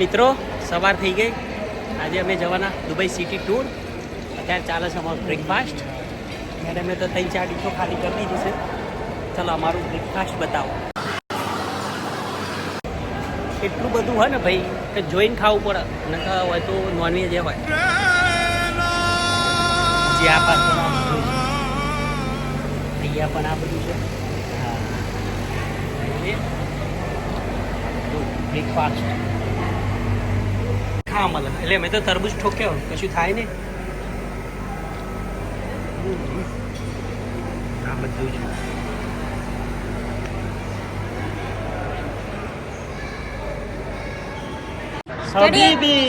મિત્રો, સવાર થઈ ગઈ. આજે અમે જવાના દુબઈ સિટી ટૂર. અત્યારે ચાલે છે અમારું બ્રેકફાસ્ટ મેડમે તો ત્રણ ચાર ડીશો ખાલી કરી દીધી છે. ચલો, અમારું બ્રેકફાસ્ટ બતાવો. એટલું બધું હોય ને ભાઈ, કે જોઈને ખાવું પડે. નકર હોય તો નોનવેજ હોય. જે આ પાસે અહીંયા પણ આ બધું છે. બ્રેકફાસ્ટ ખાવા મળે એટલે મેં તો તરબૂચ ઠોક્યો. કશું થાય ને આ બધું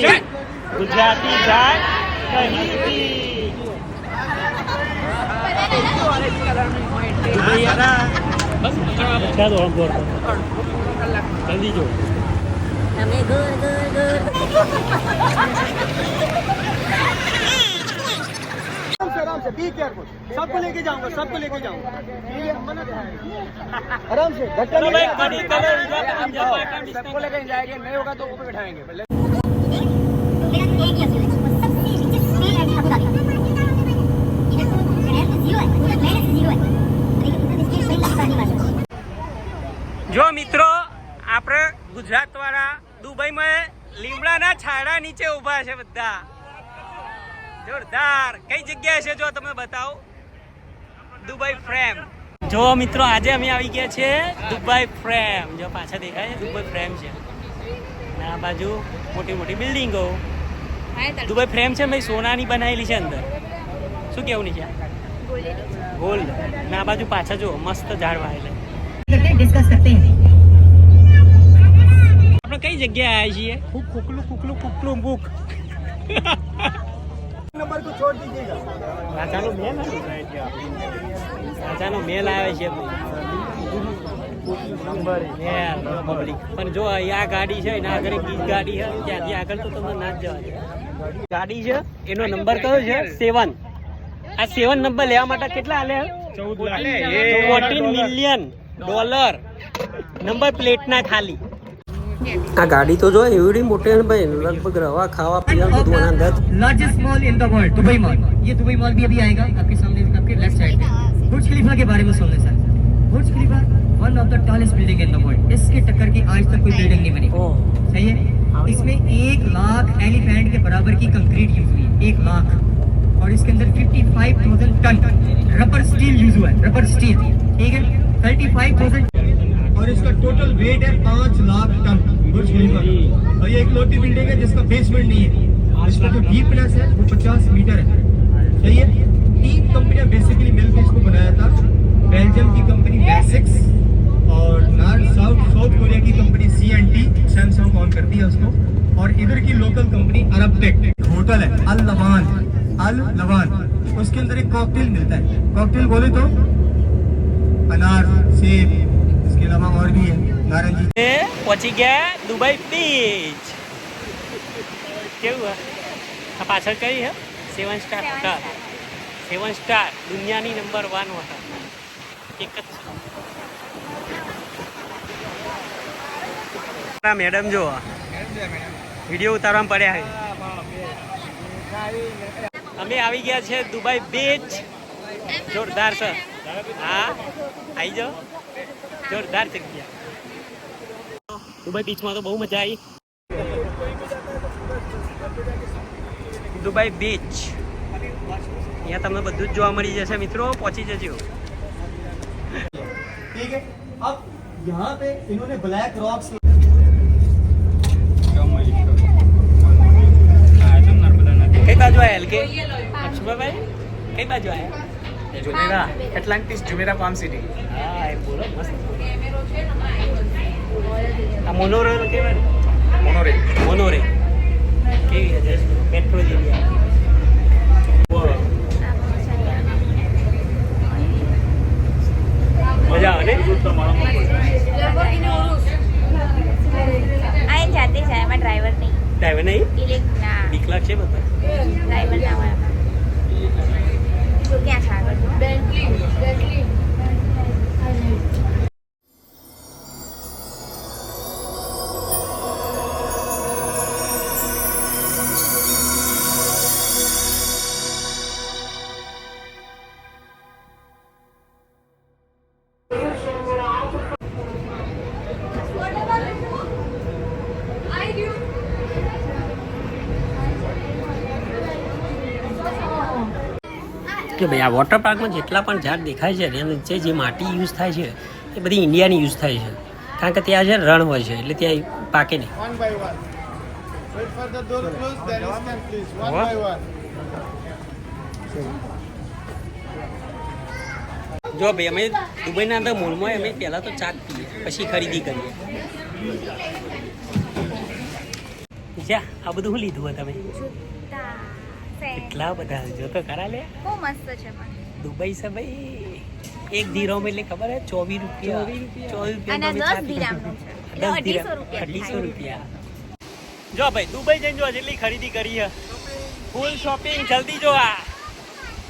છે ગુજરાતી જાય બસ જલ્દી જો. તમે ગુડ ગુડ ગુડ आराम से आराम से बी केयरफुल सबको लेके जाऊंगा सबको लेके जाऊंगा ये मना आराम से धक्का चलो नहीं भाई, गाड़ी चलो, enjoy करो, enjoy आओ, करो, enjoy सबको लेके जाएंगे नहीं होगा तो ऊपर बैठाएंगे લીમડાના છાડા નીચે ઊભા છે બધા. જોરદાર. કઈ જગ્યાએ છે જો તમે બતાવો? Dubai frame. જો મિત્રો આજે અમે આવી ગયા છે દુબઈ ફ્રેમ. જો પાછા દેખાય છે દુબઈ ફ્રેમ છે. અને આ બાજુ મોટી મોટી બિલ્ડિંગો. દુબઈ ફ્રેમ છે ભાઈ સોનાની બનાવેલી છે અંદર. શું કેવું નીચે? ગોલ્ડ. ના બાજુ પાછા જો મસ્ત ઝાડ વાયેલા ડિસ્કસ કરતે આપણે કઈ જગ્યાએ આવ્યા છીએ? ખૂબ કુકલું કુકલું કુકલું બુક નંબર કો છોડ દીજીએગા રાજાનો મેલ રાજાનો મેલ આવે છે પબ્લિક. પણ જો આ ગાડી છે ને આગળ એક ગાડી છે ત્યાંથી આગળ તો તમને ના જ જવા ગાડી છે એનો નંબર કયો છે? સેવન. આ સેવન નંબર લેવા માટે કેટલા આલે? ચૌદ મિલિયન ડોલર. નંબર પ્લેટના ખાલી. આ ગાડી તો જો એવડી મોટી ને ભાઈ લગભગ રવા ખાવા પીવાનું બધું આના અંદર જ largest mall in the world Dubai mall ये दुबई मॉल भी अभी आएगा आपके सामने आपके लेफ्ट साइड पे बुर्ज खलीफा के बारे में सुन ले sir Burj Khalifa one of the tallest building in the world इसके टक्कर की आज तक कोई बिल्डिंग नहीं बनी ઓહ सही है इसमें एक लाख एलिफेंट के बराबर की कंक्रीट यूज हुई है एक लाख और इसके अंदर 55,000 टन रबर स्टील यूज हुआ है रबर स्टील ठीक है 35,000 और इसका टोटल वेट है पाँच लाख टन, बुर्ज खलीफा और ये एक लोटी बिल्डिंग है जिसका बेसमेंट नहीं है। इसका जो डीपनेस है, वो 50 मीटर है। सही है? तीन कंपनियाँ बेसिकली मिलकर इसको बनाया था। बेल्जियम की कंपनी बेसिक्स और नॉर्थ साउथ साउथ कोरिया की company C N T Samsung on करती है उसको। और इधर की local company Arabtec hotel है अल लवान अल लवान उसके अंदर एक कॉकटेल मिलता है। कॉकटेल बोले तो? अनार, सेब। જિલ્લામાં મોર બી નારંગી. પહોંચી ગયા દુબઈ બીચ કેવું હા? પાછળ કઈ હે? Seven star hotel seven star દુનિયાની નંબર વન હોટલ એક જ મેડમ જો વીડિયો ઉતારવામાં પડ્યા અમે આવી ગયા છે દુબઈ બીચ જોરદાર સર હા? આવી જાઓ. જોરદાર જગ્યા દુબઈ બીચમાં તો બહુ મજા આવી દુબઈ બીચ અહીંયા તમને બધું જ જોવા મળી જશે મિત્રો પહોંચી જજો ठीक है अब यहाँ पे इन्होंने ब्लैक रॉक्स કઈ બાજુ આવ્યા એલકે લક્ષ્મણભાઈ કઈ બાજુ આવ્યા Jumeirah Atlantis Jumeirah palm city હા એ બોલો મસ્ત. આ મોનોરેલ કેવાય મોનોરેલ મોનોરેલ કેવી છે પેટ્રોલ જેવી મજા આવે ને? જાતે છે એમાં ડ્રાઈવર નહીં. ડ્રાઈવર નહીં? બીક છે બધા જો ભાઈ આ વોટર પાર્કમાં જેટલા પણ ઝાડ દેખાય છે એની નીચે જે માટી યુઝ થાય છે એ બધી ઇન્ડિયાની યુઝ થાય છે. કારણ કે ત્યાં છે રણ હોય છે એટલે ત્યાં પાકે નહીં. જો ભાઈ અમે દુબઈના અંદર મોલમાં અમે પહેલાં તો ચા પીએ પછી ખરીદી કરીએ. જ્યાં આ બધું શું લીધું હોય તમે. એટલા બધા જો તો ખરા લે. બહુ મસ્ત છે પણ. દુબઈ છે ભાઈ. એક ધીરોમ એટલે ખબર હે? ચોવીસ રૂપિયા. ચોવીસ અને રૂપિયા દસ દિરામનું છે. એટલે અઢીસો રૂપિયા જો ભાઈ દુબઈ જઈને જો જેટલી ખરીદી કરી હે. ફૂલ શોપિંગ જલ્દી જો આ.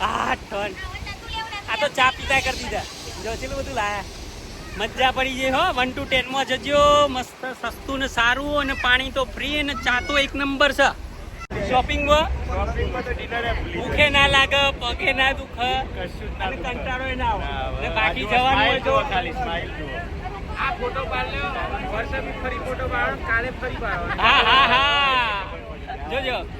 આ ટન આ તો ચા પીતા કરી દીધા. જો જેટલું બધું લાયા. મજા પડી જાય હો. વન ટુ ટેનમાં જજો. મસ્ત સસ્તું ને સારું અને પાણી તો ફ્રી અને ચા તો એક નંબર છે. શોપિંગ ભૂખે ના લાગે પગે ના દુખે અને કંટાળો ના આવે. અને બાકી જવાનું હોય તો ચાલીસ મારી આ ફોટો પાડ લો વર્ષે ભી ફરી ફોટો પાડો ફરી હા હા હા. જોજો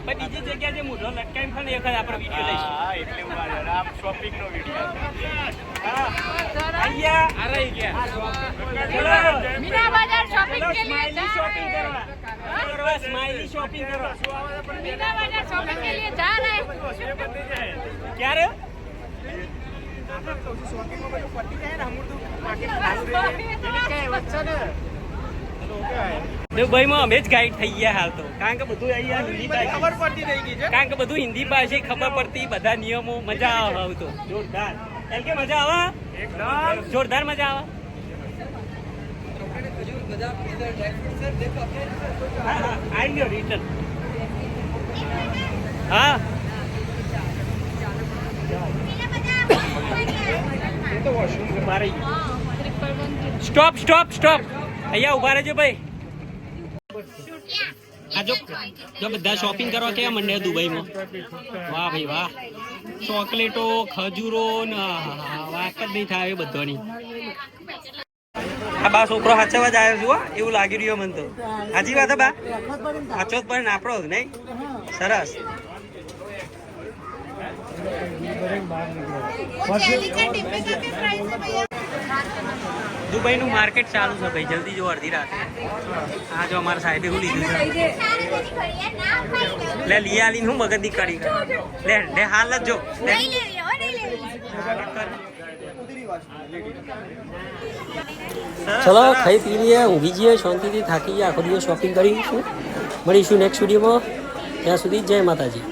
બીજી જગ્યા જે મોઢો લટકાઈ છે એક જ આપણે વીડિયો લઈશું. હા એટલે હું આમ શોપિંગ નો વીડિયો અહીંયા. અરે ગયા. ચલો મીના બજાર શોપિંગ કે લિયે જા. શોપિંગ કરવા કરવા સ્માઈલી શોપિંગ કરવા મીના બજાર શોપિંગ કે લિયે જા રહે ક્યારે? આપણે તો શોપિંગ પતી જાય ને હમુર તો માર્કેટ કે વચ્ચે ને. ચલો ઓકે દુબઈમાં અમે જ ગાઈડ થઈ ગયા હાલ તો. કારણ કે બધું અહીંયા હિન્દી ખબર પડતી થઈ ગઈ છે. કારણ કે બધું હિન્દી પાસે ખબર પડતી બધા નિયમો મજા આવે હવે તો જોરદાર. એમ કે મજા આવે? એકદમ. જોરદાર મજા આવે? હા હા આવી ગયો હા. સ્ટોપ સ્ટોપ સ્ટોપ અહીંયા ઊભા રહેજો ભાઈ. જો બધા શોપિંગ કરવા કેવા મંડ્યા દુબઈમાં? વાહ ભાઈ વાહ. ચોકલેટો, ખજૂરો વાત જ નહીં થાય બધાની. આ બા છોકરો હાચવા જ આવ્યો હો. એવું લાગી રહ્યું મને તો. હાજી વાત બા? સાચો જ પણ આપણો નહીં? સરસ. દુબઈનું માર્કેટ ચાલુ છે ભાઈ જલ્દી જો અડધી રાતે. આ જો અમારા સાહેબે હું લીધું છે. લે લઈ આલી હું મગજની કરી. લે લે હાલ જો ચલો ખાઈ પી લઈએ ઊભી જઈએ શાંતિથી થાકી ગયા આખો દિવસ શોપિંગ કરી મળીશું નેક્સ્ટ વિડીયોમાં ત્યાં સુધી જય માતાજી.